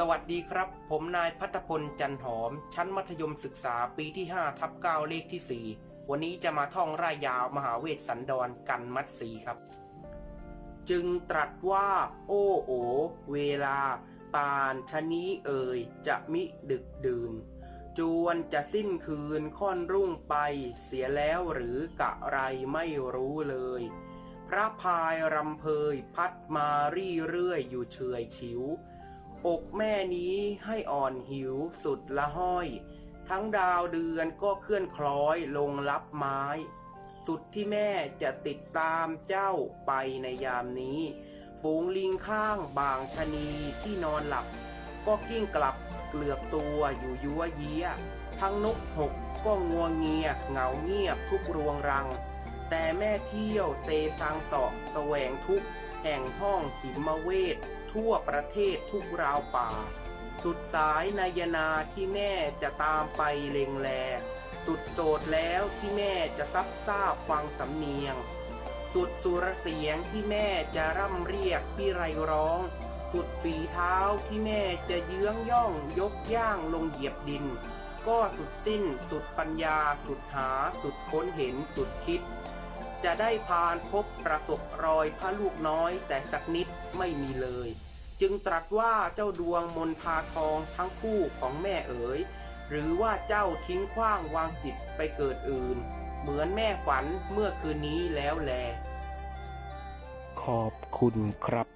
สวัสดีครับ ผมนายพัฒพลจันหอม ชั้นมัธยมศึกษาปีที่ 5 ทับ 9 เลขที่ 4 วันนี้จะมาท่องร่ายยาวมหาเวทสันดรกันมัดสีครับ จึงตรัสว่า โอ้โอ เวลา ปานชะนี้เอ่ย จะมิดึกดื่น จวนจะสิ้นคืนค่อนรุ่งไป เสียแล้วหรือกะไรไม่รู้เลย พระพายรำเพยพัดมารี่เรื่อยอยู่เฉยฉิว อกแม่นี้ให้อ่อนหิวสุดละห้อย ทั้งดาวเดือนก็เคลื่อนคล้อยลงลับไม้ สุดที่แม่จะติดตามเจ้าไปในยามนี้ ฝูงลิงข้างบางชะนีที่นอนหลับ ก็กิ้งกลับเกลือกตัวอยู่ยัวเยียทั้งนกหกก็งัวเงียเหงาเงียบทุกรวงรัง แต่แม่เที่ยวเซซังสาะแสวงทุกข์ แห่งห้องหิมเวททั่วประเทศทุกราวป่า สุดสายนายนาที่แม่จะตามไปเลงแล สุดโสดแล้วที่แม่จะซับซาบฟังสำเนียง สุดสุรเสียงที่แม่จะร่ำเรียกพี่ไรร้อง สุดฝีเท้าที่แม่จะเยื้องย่องยกย่างลงเหยียบดิน ก็สุดสิ้นสุดปัญญาสุดหาสุดค้นเห็นสุดคิด จะได้พานพบประสบรอยพระลูกน้อยแต่สักนิดไม่มีเลย จึงตรัสว่าเจ้าดวงมนทาทองทั้งคู่ของแม่เอ๋ย หรือว่าเจ้าทิ้งขว้างวางจิตไปเกิดอื่น เหมือนแม่ฝันเมื่อคืนนี้แล้วแล ขอบคุณครับ